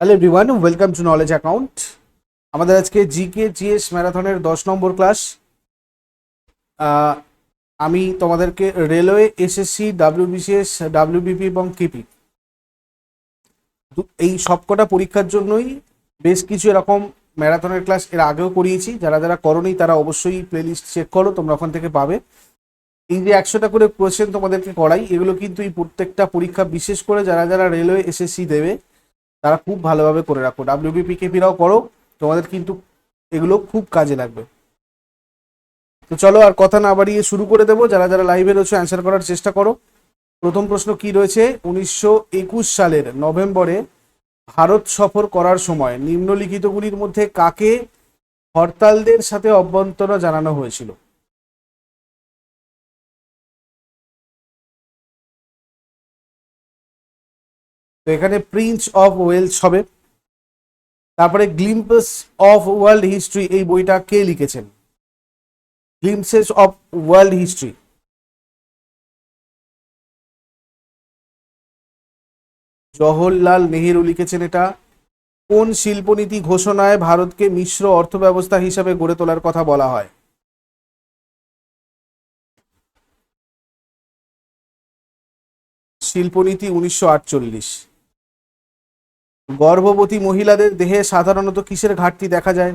Hello everyone welcome to knowledge account আমাদের আজকে GK GS ম্যারাথনের দশ নম্বর ক্লাস আমি তোমাদেরকে রেলওয়ে এসএসসি ডাব্লিউবিসিএস ডাব্লিউবিপি এবং কেপি এই সবকটা পরীক্ষার জন্যই বেশ কিছু এরকম ম্যারাথনের ক্লাস এর আগেও করিয়েছি। যারা যারা করনি, তারা অবশ্যই প্লেলিস্ট চেক করো, তোমরা ওখান থেকে পাবে। এই যে একশোটা করে কোয়েশ্চেন তোমাদেরকে করাই, এগুলো কিন্তু এই প্রত্যেকটা পরীক্ষা বিশেষ করে যারা যারা রেলওয়ে এসএসসি দেবে তারা খুব ভালোভাবে করে রাখো। ডাব্লিউবিপি কেপিরাও করো, তোমাদের কিন্তু এগুলো খুব কাজে লাগবে। তো চলো আর কথা না বাড়িয়ে শুরু করে দেবো। যারা যারা লাইভে রয়েছে অ্যান্সার করার চেষ্টা করো। প্রথম প্রশ্ন কি রয়েছে? উনিশশো একুশ সালের নভেম্বরে ভারত সফর করার সময় নিম্নলিখিতগুলির মধ্যে কাকে হরতালদের সাথে অভ্যন্তরা জানানো হয়েছিল? তো এখানে প্রিন্স অফ ওয়েলস হবে। তারপরে গ্লিম্পস অফ ওয়ার্ল্ড হিস্ট্রি এই বইটা কে লিখেছেন? Glimpses of World History Jawaharlal Nehru লিখেছেন এটা। কোন শিল্পনীতি ঘোষণায় ভারতকে মিশ্র অর্থব্যবস্থা হিসাবে গড়ে তোলার কথা বলা হয়? শিল্পনীতি উনিশশো আটচল্লিশ। গর্ভবতী মহিলাদের দেহে সাধারণত কিসের ঘাটতি দেখা যায়?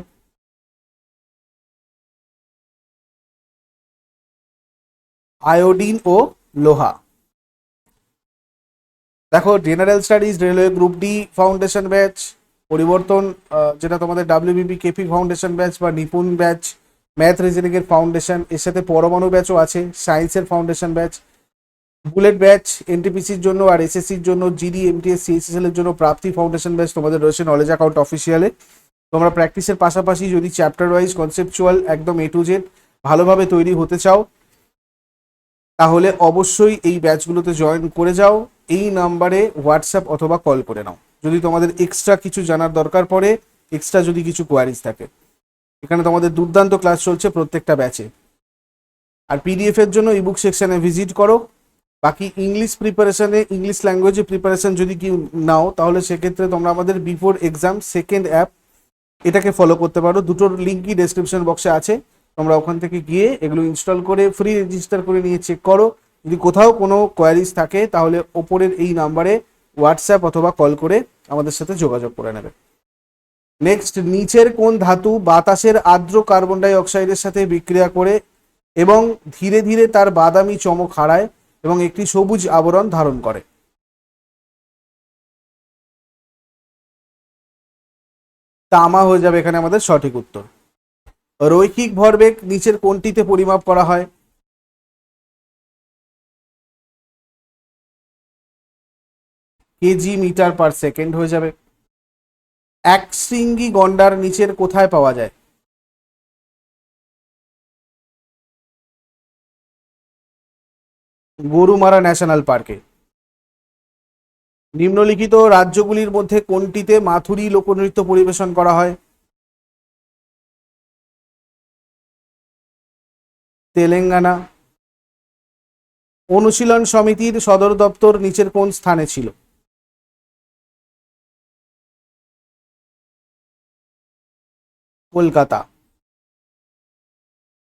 আয়োডিন ও লোহা। দেখো general studies railway group D foundation batch পরিবর্তন যেটা তোমাদের ডাব্লিউবিপি কেপি ফাউন্ডেশন ব্যাচ বা নিপুণ ব্যাচ ম্যাথ রিজনিং এর ফাউন্ডেশন এর সাথে পরমাণু ব্যাচও আছে সায়েন্সের ফাউন্ডেশন ব্যাচ বুলেট ব্যাচ এনটিপিসির জন্য আর এসএসসির জন্য জিডি এমটিএস সিএসএসএল এর জন্য প্রাপ্তি ফাউন্ডেশন ব্যাচ তোমাদের রয়েছে নলেজ অ্যাকাউন্ট অফিসিয়ালে তোমরা প্র্যাকটিসের পাশাপাশি যদি চ্যাপ্টার ওয়াইজ কনসেপচুয়াল একদম এ টু জেড ভালোভাবে তৈরি হতে চাও, তাহলে অবশ্যই এই ব্যাচগুলোতে জয়েন করে যাও। এই নাম্বারে হোয়াটসঅ্যাপ অথবা কল করে নাও। যদি তোমাদের এক্সট্রা কিছু জানার দরকার পড়ে এক্সট্রা যদি কিছু কোয়ারিজ থাকে। এখানে তোমাদের দুর্দান্ত ক্লাস চলছে প্রত্যেকটা ব্যাচে আর পিডিএফ এর জন্য ইবুক সেকশনে ভিজিট করো। বাকি ইংলিশ প্রিপারেশনে ইংলিশ ল্যাঙ্গুয়েজে প্রিপারেশন যদি কি নাও, তাহলে সেক্ষেত্রে তোমরা আমাদের বিফোর এক্সাম সেকেন্ড অ্যাপ এটাকে ফলো করতে পারো। দুটোর লিঙ্কই ডেসক্রিপশন বক্সে আছে। তোমরা ওখান থেকে গিয়ে এগুলো ইনস্টল করে ফ্রি রেজিস্টার করে নিয়ে চেক করো। যদি কোথাও কোনো কোয়ারিজ থাকে, তাহলে ওপরের এই নাম্বারে হোয়াটসঅ্যাপ অথবা কল করে আমাদের সাথে যোগাযোগ করে নেবে। নেক্সট নিচের কোন ধাতু বাতাসের আর্দ্র কার্বন ডাই অক্সাইডের সাথে বিক্রিয়া করে এবং ধীরে ধীরে তার বাদামি চমক হারায়? এবং একটি সবুজ আবরণ ধারণ করে। তামা হয়ে যাবে এখানে আমাদের সঠিক উত্তর। রৈখিক ভরবেগ নিচের কোনটিতে পরিমাপ করা হয়। কেজি মিটার পার সেকেন্ড হয়ে যাবে। এক শৃঙ্গি গন্ডার নিচের কোথায় পাওয়া যায়? গরুমারা ন্যাশনাল পার্কে। নিম্নলিখিত রাজ্যগুলির মধ্যে কোনটিতে মাথুরি লোকনৃত্য পরিবেশন করা হয়? তেলেঙ্গানা। অনুশীলন সমিতির সদর দপ্তর নিচের কোন স্থানে ছিল? কলকাতা।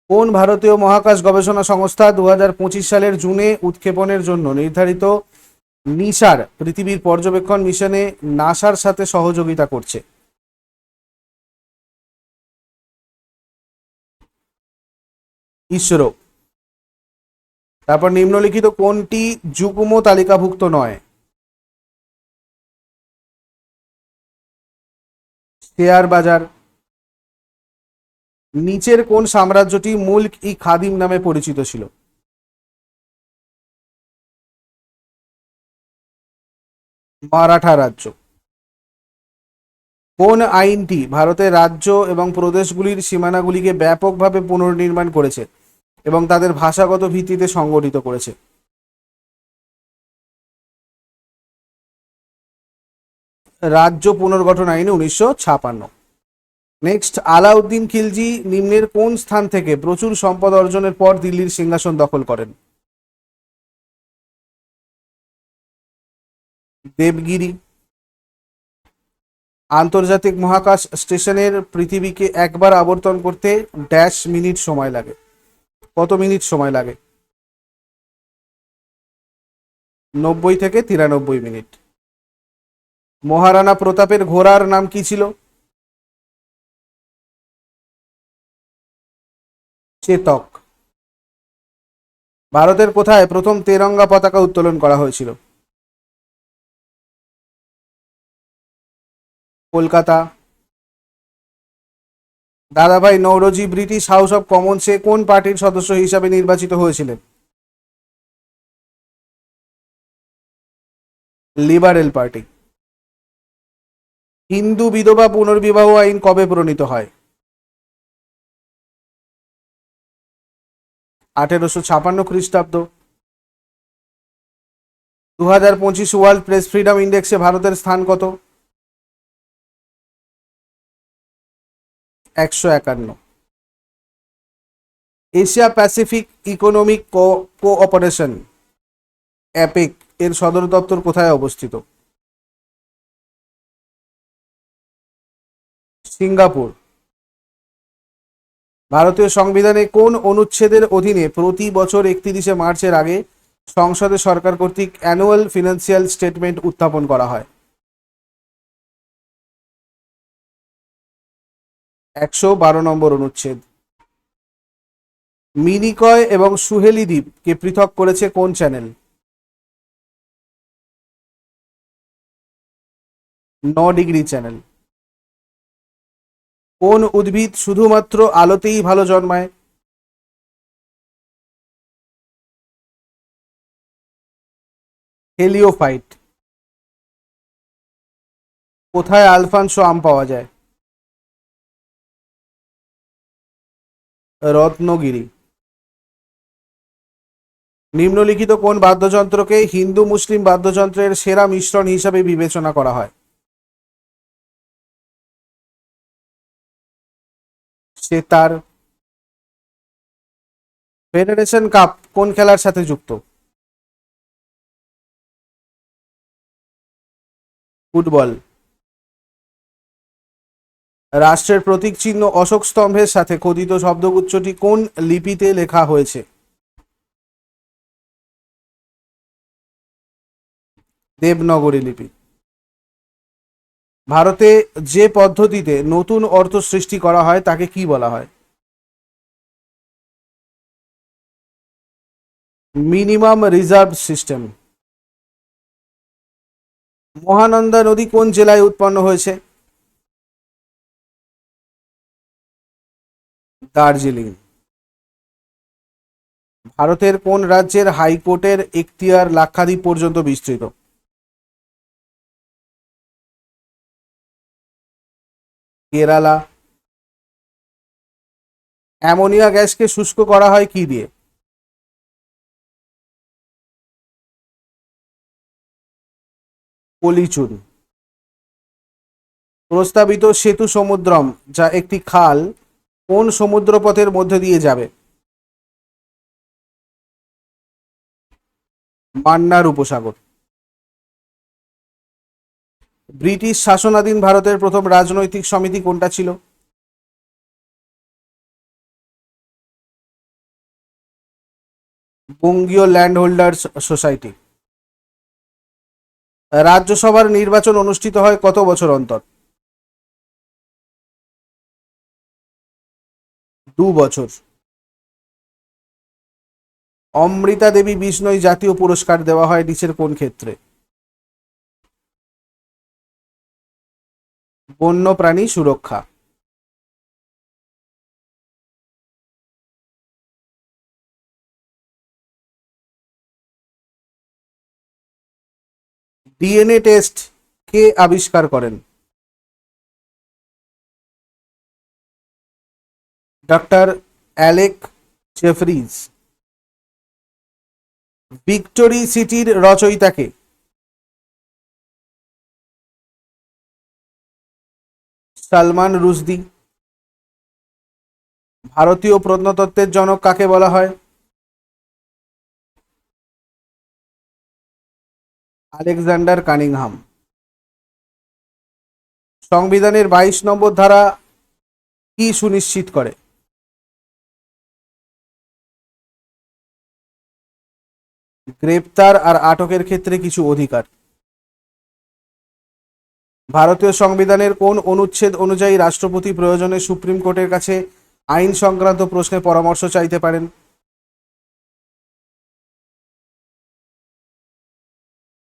কোন ভারতীয় মহাকাশ গবেষণা সংস্থা দুহাজার পঁচিশ সালের জুনে উৎক্ষেপণের জন্য নির্ধারিত নিসার পৃথিবীর পর্যবেক্ষণ মিশনে নাসার সাথে সহযোগিতা করছে? ইসরো। তারপর নিম্নলিখিত কোনটি যুগ্ম তালিকাভুক্ত নয়? শেয়ার বাজার। নিচের কোন সাম্রাজ্যটি মুল্ক ই খাদিম নামে পরিচিত ছিল? মারাঠা রাজ্য। কোন আইনটি ভারতের রাজ্য এবং প্রদেশগুলির সীমানাগুলিকে ব্যাপকভাবে পুনর্নির্মাণ করেছে এবং তাদের ভাষাগত ভিত্তিতে সংগঠিত করেছে? রাজ্য পুনর্গঠন আইন উনিশশো ছাপান্ন। নেক্সট আলাউদ্দিন খিলজি নিম্নের কোন স্থান থেকে প্রচুর সম্পদ অর্জনের পর দিল্লির সিংহাসন দখল করেন? দেবগিরি। আন্তর্জাতিক মহাকাশ স্টেশনের পৃথিবীকে একবার আবর্তন করতে ড্যাশ মিনিট সময় লাগে। কত মিনিট সময় লাগে? নব্বই থেকে তিরানব্বই মিনিট। মহারানা প্রতাপের ঘোড়ার নাম কি ছিল? চেতক। ভারতের কোথায় প্রথম তেরঙ্গা পতাকা উত্তোলন করা হয়েছিল? Kolkata. Dadabhai Naoroji British House of কমন্সে কোন পার্টির সদস্য হিসাবে নির্বাচিত হয়েছিলেন? Liberal party. হিন্দু বিধবা পুনর্বিবাহ আইন কবে প্রণীত হয়? আঠেরোশো ছাপান্ন খ্রিস্টাব্দ। দু হাজার পঁচিশ ওয়ার্ল্ড প্রেস ফ্রিডম ইন্ডেক্সে ভারতের স্থান কত? একশো একান্ন। Asia Pacific Economic Cooperation, APEC, এর সদর দপ্তর কোথায় অবস্থিত? সিঙ্গাপুর। ভারতীয় সংবিধানে কোন অনুচ্ছেদের অধীনে প্রতি বছর একত্রিশে মার্চের আগে সংসদে সরকার কর্তৃক অ্যানুয়াল ফিনান্সিয়াল স্টেটমেন্ট উত্থাপন করা হয়। একশো বারো নম্বর অনুচ্ছেদ। মিনিকয় এবং সুহেলি দ্বীপকে পৃথক করেছে কোন চ্যানেল ন ডিগ্রি চ্যানেল কোন উদ্ভিদ শুধুমাত্র আলোতেই ভালো জন্মায়? হেলিওফাইট। কোথায় আলফানসো আম পাওয়া যায়? রত্নগিরি। নিম্নলিখিত কোন বাদ্যযন্ত্রকে হিন্দু মুসলিম বাদ্যযন্ত্রের সেরা মিশ্রণ হিসাবে বিবেচনা করা হয়? সেতার ফেডারেশন কাপ কোন খেলার সাথে যুক্ত? ফুটবল। রাষ্ট্রের প্রতীক চিহ্ন অশোক স্তম্ভের সাথে খোদিত শব্দগুচ্ছটি কোন লিপিতে লেখা হয়েছে? দেবনগরী লিপি। ভারতে যে পদ্ধতিতে নতুন অর্থ সৃষ্টি করা হয়, তাকে কি বলা হয়? Minimum reserve system. মহানন্দা নদী কোন জেলায় উৎপন্ন হয়েছে? দার্জিলিং। ভারতের কোন রাজ্যের হাইকোর্টের এখতিয়ার লাক্ষাদ্বীপ পর্যন্ত বিস্তৃত? কেরালা। অ্যামোনিয়া গ্যাসকে শুষ্ক করা হয় কি দিয়ে? পলিচুন প্রস্তাবিত সেতু সমুদ্রম, যা একটি খাল, কোন সমুদ্রপথের মধ্যে দিয়ে যাবে? মান্নার উপসাগর। ব্রিটিশ শাসনাধীন ভারতের প্রথম রাজনৈতিক সমিতি কোনটা ছিল? Bangiya Land Holders Society. রাজ্যসভার নির্বাচন অনুষ্ঠিত হয় কত বছর অন্তর? দু বছর। অমৃতা দেবী বিষ্ণই জাতীয় পুরস্কার দেওয়া হয় নিচের কোন ক্ষেত্রে? বন্যপ্রাণী সুরক্ষা। ডিএনএ টেস্ট কে আবিষ্কার করেন? Doctor Alec জেফরিজ। ভিক্টোরি সিটির রচয়িতাকে সালমান রুশদি। ভারতীয় প্রত্নতত্ত্বের জনক কাকে বলা হয়? Alexander Cunningham. সংবিধানের বাইশ নম্বর ধারা কি সুনিশ্চিত করে? গ্রেপ্তার আর আটকের ক্ষেত্রে কিছু অধিকার। ভারতীয় সংবিধানের কোন অনুচ্ছেদ অনুযায়ী রাষ্ট্রপতি প্রয়োজনে সুপ্রিম কোর্টের কাছে আইন সংক্রান্ত প্রশ্নে পরামর্শ চাইতে পারেন?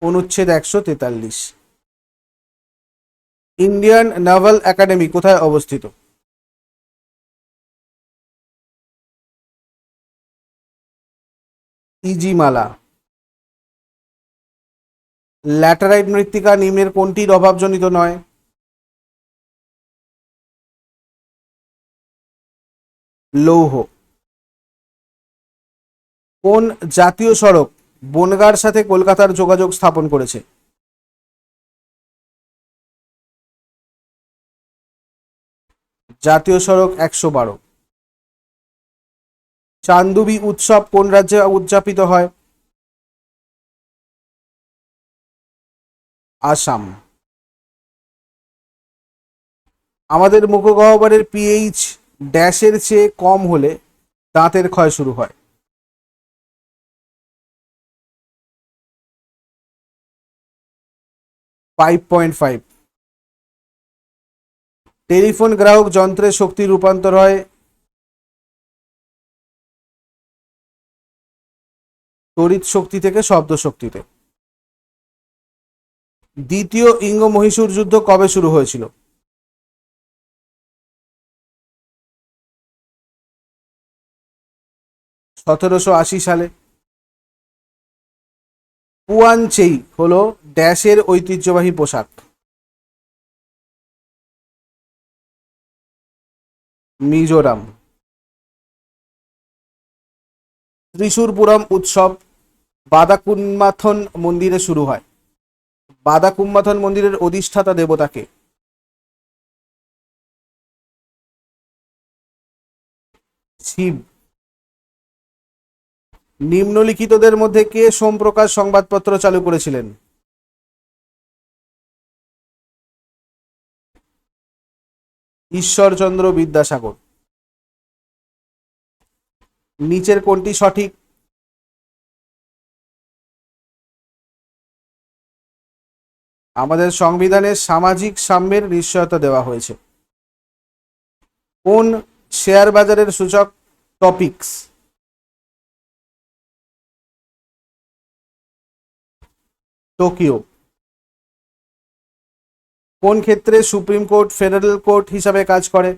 অনুচ্ছেদ একশো তেতাল্লিশ। ইন্ডিয়ান নাভাল একাডেমি কোথায় অবস্থিত? ইজিমালা। ল্যাটারাইট মৃত্তিকা নিম্নের কোনটির অভাবজনিত নয়? লৌহ। কোন জাতীয় সড়ক বনগাঁর সাথে কলকাতার যোগাযোগ স্থাপন করেছে? জাতীয় সড়ক একশো বারো। চান্দুবি উৎসব কোন রাজ্যে উদযাপিত হয়? আসাম। আমাদের মুখগহ্বরের পিএইচ ড্যাশের চেয়ে কম হলে দাঁতের ক্ষয় শুরু হয়। ফাইভ পয়েন্ট ফাইভ টেলিফোন গ্রাহক যন্ত্রের শক্তি রূপান্তর হয়। তড়িৎ শক্তি থেকে শব্দ শক্তিতে দ্বিতীয় ইঙ্গ মহীশূর যুদ্ধ কবে শুরু হয়েছিল? সতেরোশো আশি সালে। পুয়ানচেই হলো ড্যাশের ঐতিহ্যবাহী পোশাক। মিজোরাম। ত্রিশূরপুরম উৎসব বাদাকুন্মাথন মন্দিরে শুরু হয়। বাদাকুম্মাথন মন্দিরের অধিষ্ঠাতা দেবতাকে। শিব। নিম্নলিখিতদের মধ্যে কে সোমপ্রকাশ সংবাদপত্র চালু করেছিলেন? ঈশ্বরচন্দ্র বিদ্যাসাগর। নিচের কোনটি সঠিক? আমাদের সংবিধানে সামাজিক সাম্যের নিশ্চয়তা দেওয়া হয়েছে। কোন শেয়ার বাজারের সূচক টপিক্স? টোকিও। কোন ক্ষেত্রে সুপ্রিম কোর্ট ফেডারেল কোর্ট হিসাবে কাজ করে?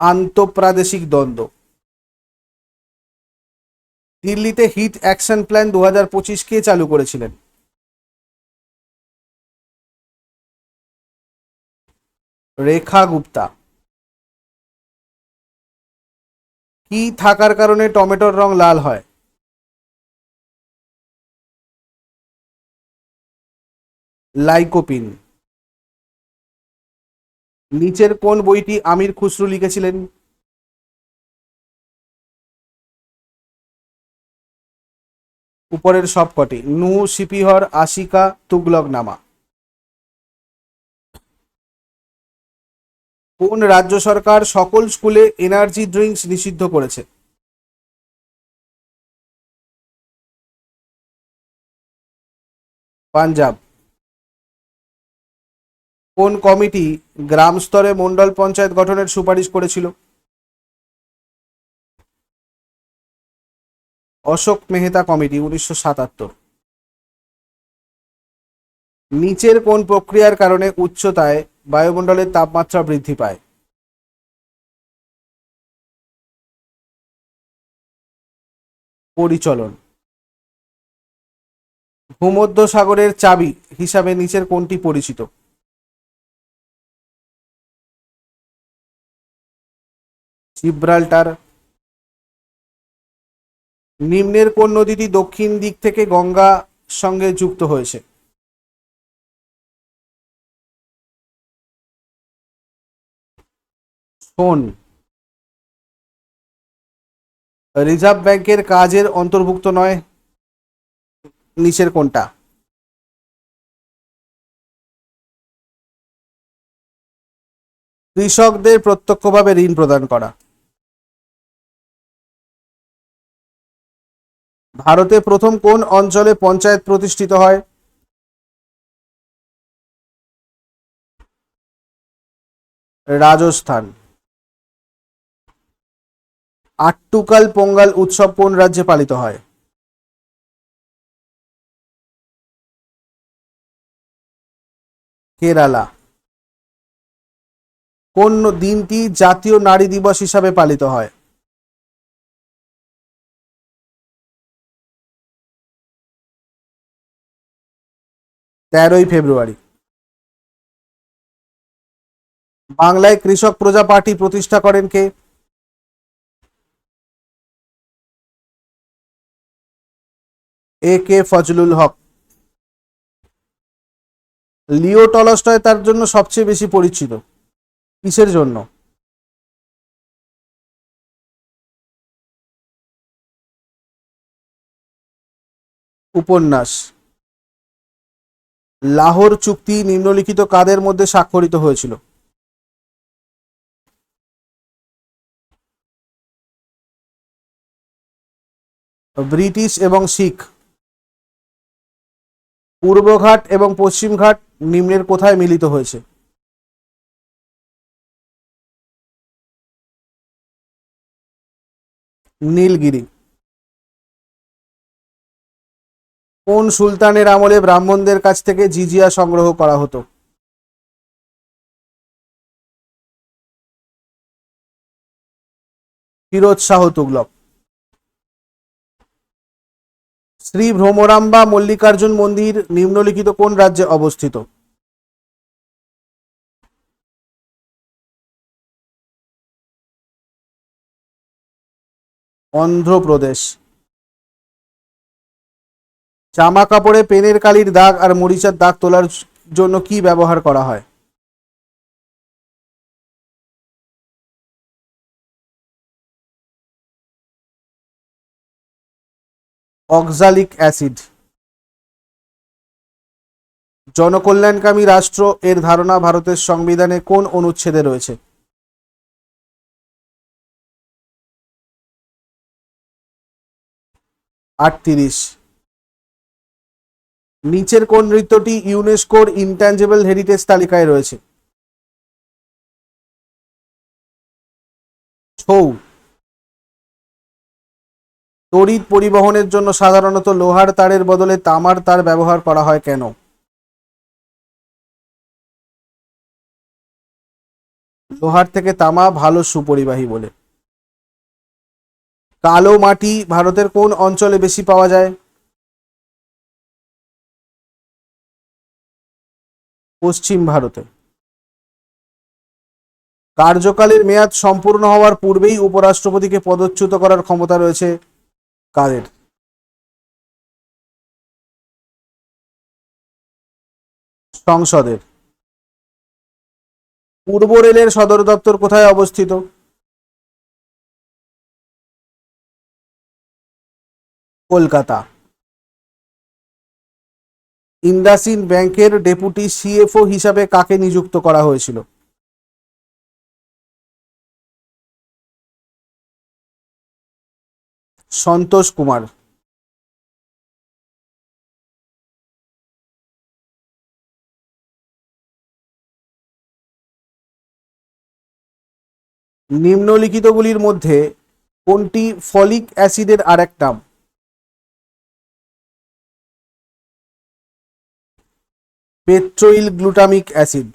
আন্তঃপ্রাদেশিক দ্বন্দ্ব। দিল্লিতে হিট অ্যাকশন প্ল্যান দু হাজার পঁচিশ কে চালু করেছিলেন? রেখা গুপ্তা। কি থাকার কারণে টমেটোর রং লাল হয়? লাইকোপিন। নিচের কোন বইটি আমির খুসরু লিখেছিলেন? উপরের সবকটি। নু, সিপিহর, আশিকা তুগলক নামা কোন রাজ্য সরকার সকল স্কুলে এনার্জি ড্রিঙ্কস নিষিদ্ধ করেছে? পাঞ্জাব। কোন কমিটি গ্রাম স্তরে মন্ডল পঞ্চায়েত গঠনের সুপারিশ করেছিল? অশোক মেহতা কমিটি, উনিশশো সাতাত্তর। নিচের কোন প্রক্রিয়ার কারণে উচ্চতায় বায়ুমণ্ডলের তাপমাত্রা বৃদ্ধি পায়? পরিচলন। ভূমধ্য সাগরের চাবি হিসাবে নিচের কোনটি পরিচিত? জিব্রাল্টার নিম্নের কোন নদীটি দক্ষিণ দিক থেকে গঙ্গা সঙ্গে যুক্ত হয়েছে? রিজার্ভ ব্যাংকের কাজের অন্তর্ভুক্ত নয়, নিচের কোনটা? কৃষকদের প্রত্যক্ষভাবে ঋণ প্রদান করা। ভারতে প্রথম কোন অঞ্চলে পঞ্চায়েত প্রতিষ্ঠিত হয়? রাজস্থান। আট্টুকাল পোঙ্গাল উৎসব কোন রাজ্যে পালিত হয়? কেরালা। কোন দিনটি জাতীয় নারী দিবস হিসাবে পালিত হয়? তেরোই ফেব্রুয়ারি। বাংলায় কৃষক প্রজা পার্টি প্রতিষ্ঠা করেন কে? এ কে ফজলুল হক। লিও টলস্টয় তার জন্য সবচেয়ে বেশি পরিচিত। কিসের জন্য? উপন্যাস। লাহোর চুক্তি নিম্নলিখিত কাদের মধ্যে স্বাক্ষরিত হয়েছিল? ব্রিটিশ এবং শিখ। পূর্বঘাট এবং পশ্চিমঘাট নিম্নের কোথায় মিলিত হয়েছে? নীলগিরি। কোন সুলতানের আমলে ব্রাহ্মণদের কাছ থেকে জিজিয়া সংগ্রহ করা হতো? ফিরোজ শাহ তুগলক। শ্রী ভ্রমরাম্বা মল্লিকার্জুন মন্দির নিম্নলিখিত কোন রাজ্যে অবস্থিত? অন্ধ্রপ্রদেশ। জামা কাপড়ে পেনের কালির দাগ আর মরিচার দাগ তোলার জন্য কি ব্যবহার করা হয়? Oxalic acid. জনকল্যাণকামী রাষ্ট্র এর ধারণা ভারতের সংবিধানে কোন অনুচ্ছেদে রয়েছে? আটত্রিশ। নিচের কোন নৃত্যটি ইউনেস্কোর ইনট্যাঞ্জেবল হেরিটেজ তালিকায় রয়েছে? ছৌ। তড়িৎ পরিবহনের জন্য সাধারণত লোহার তারের বদলে তামার তার ব্যবহার করা হয় কেন? লোহার থেকে তামা ভালো সুপরিবাহী বলে। কালো মাটি ভারতের কোন অঞ্চলে বেশি পাওয়া যায়? পশ্চিম ভারতে। কার্যকালের মেয়াদ সম্পূর্ণ হওয়ার পূর্বেই উপরাষ্ট্রপতিকে পদচ্যুত করার ক্ষমতা রয়েছে কাদের? সংসদের। পূর্ব রেলের সদর দপ্তর কোথায় অবস্থিত? কলকাতা। ইন্দাসিন ব্যাংকের ডেপুটি সিএফও হিসাবে কাকে নিযুক্ত করা হয়েছিল? সন্তোষ কুমার। নিম্নলিখিতগুলির মধ্যে কোনটি ফলিক অ্যাসিডের আরেক নাম পেট্রোইল গ্লুটামিক অ্যাসিড।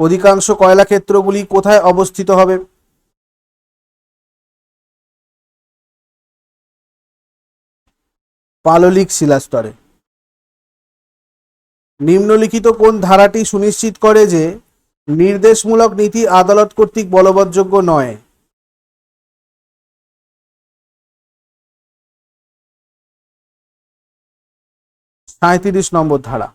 অধিকাংশ কয়লা ক্ষেত্রগুলি কোথায় অবস্থিত হবে? পাললিক শিলাস্তরে। নিম্নলিখিত কোন ধারাটি সুনিশ্চিত করে যে নির্দেশমূলক নীতি আদালত কর্তৃক বলবৎযোগ্য নয়? সাঁত্রিশ নম্বর ধারা।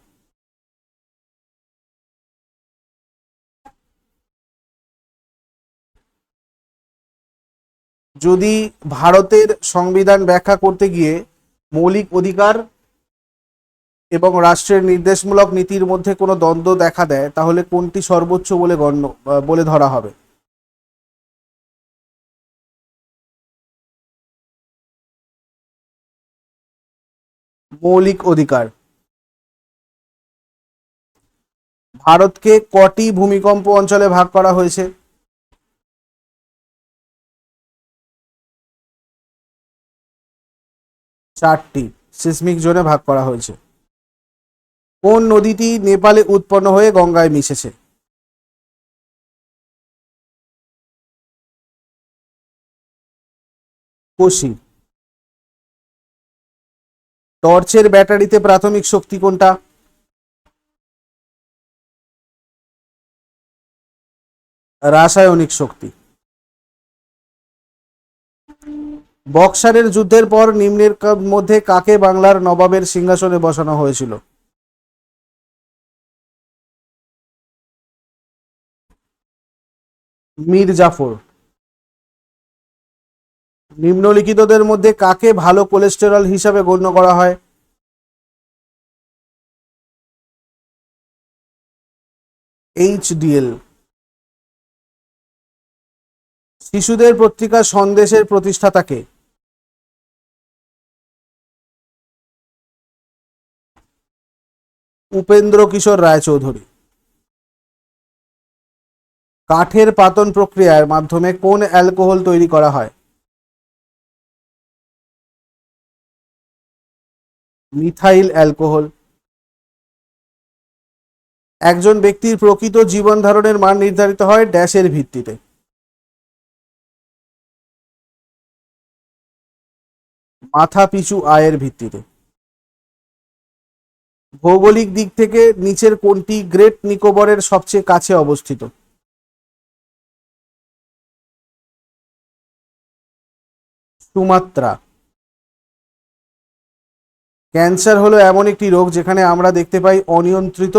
যদি ভারতের সংবিধান ব্যাখ্যা করতে গিয়ে মৌলিক অধিকার এবং রাষ্ট্রের নির্দেশমূলক নীতির মধ্যে কোনো দ্বন্দ্ব দেখা দেয়, তাহলে কোনটি সর্বোচ্চ বলে গণ্য, বলে ধরা হবে? মৌলিক অধিকার। ভারতকে কটি ভূমিকম্প অঞ্চলে ভাগ করা হয়েছে? চারটি সিসমিক জোনে ভাগ করা হয়েছে। কোন নদীটি নেপালে উৎপন্ন হয়ে গঙ্গায় মিশেছে? কোশি টর্চের ব্যাটারিতে প্রাথমিক শক্তি কোনটা? রাসায়নিক শক্তি। বক্সারের যুদ্ধের পর নিম্নের মধ্যে কাকে বাংলার নবাবের সিংহাসনে বসানো হয়েছিল? মীর জাফর। নিম্নলিখিতদের মধ্যে কাকে ভালো কোলেস্টেরল হিসাবে গণ্য করা হয়? এইচডিএল শিশুদের পত্রিকা সন্দেশের প্রতিষ্ঠাতাকে উপেন্দ্র কিশোর রায়চৌধুরী। কাঠের পাতন প্রক্রিয়ার মাধ্যমে কোন অ্যালকোহল তৈরি করা হয়? Methyl alcohol. একজন ব্যক্তির প্রকৃত জীবন ধারণের মান নির্ধারিত হয় ড্যাশের ভিত্তিতে। মাথা পিছু আয়ের ভিত্তিতে। ভৌগোলিক দিক থেকে নিচের কোনটি গ্রেট নিকোবরের সবচেয়ে কাছে অবস্থিত? সুমাত্রা। ক্যান্সার হলো এমন একটি রোগ যেখানে আমরা দেখতে পাই অনিয়ন্ত্রিত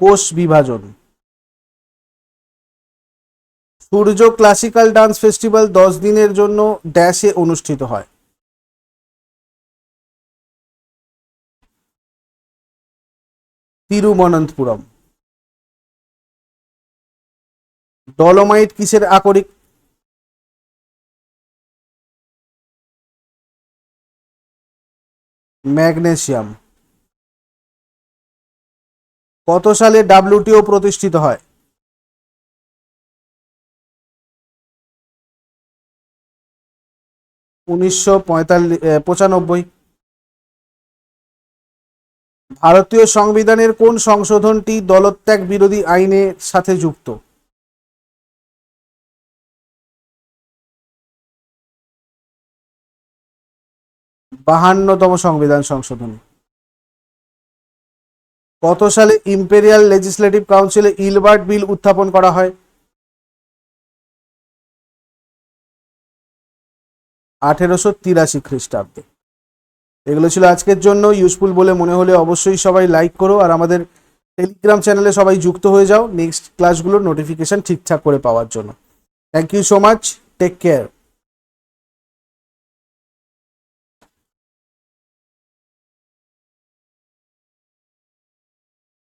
কোষ বিভাজন। সূর্য ক্লাসিক্যাল ডান্স ফেস্টিভ্যাল দশ দিনের জন্য ড্যাশে অনুষ্ঠিত হয়। তিরুবনন্তপুরম। ডলোমাইট কিসের আকরিক? ম্যাগনেসিয়াম। কত সালে ডাব্লিউটিও প্রতিষ্ঠিত হয়? উনিশশো পঁচানব্বই। ভারতীয় সংবিধানের কোন সংশোধনটি দলত্যাগ বিরোধী আইনের সাথে যুক্ত? বাহান্নতম সংবিধান সংশোধন। কত সালে ইম্পেরিয়াল লেজিসলেটিভ কাউন্সিলে ইলবার্ট বিল উত্থাপন করা হয়? আঠেরোশো তিরাশি খ্রিস্টাব্দে। এগুলো ছিল আজকের জন্য। ইউজফুল বলে মনে হলে অবশ্যই সবাই লাইক করো আর আমাদের টেলিগ্রাম চ্যানেলে সবাই যুক্ত হয়ে যাও নেক্সট ক্লাসগুলোর নোটিফিকেশান ঠিকঠাক করে পাওয়ার জন্য। Thank you so much take care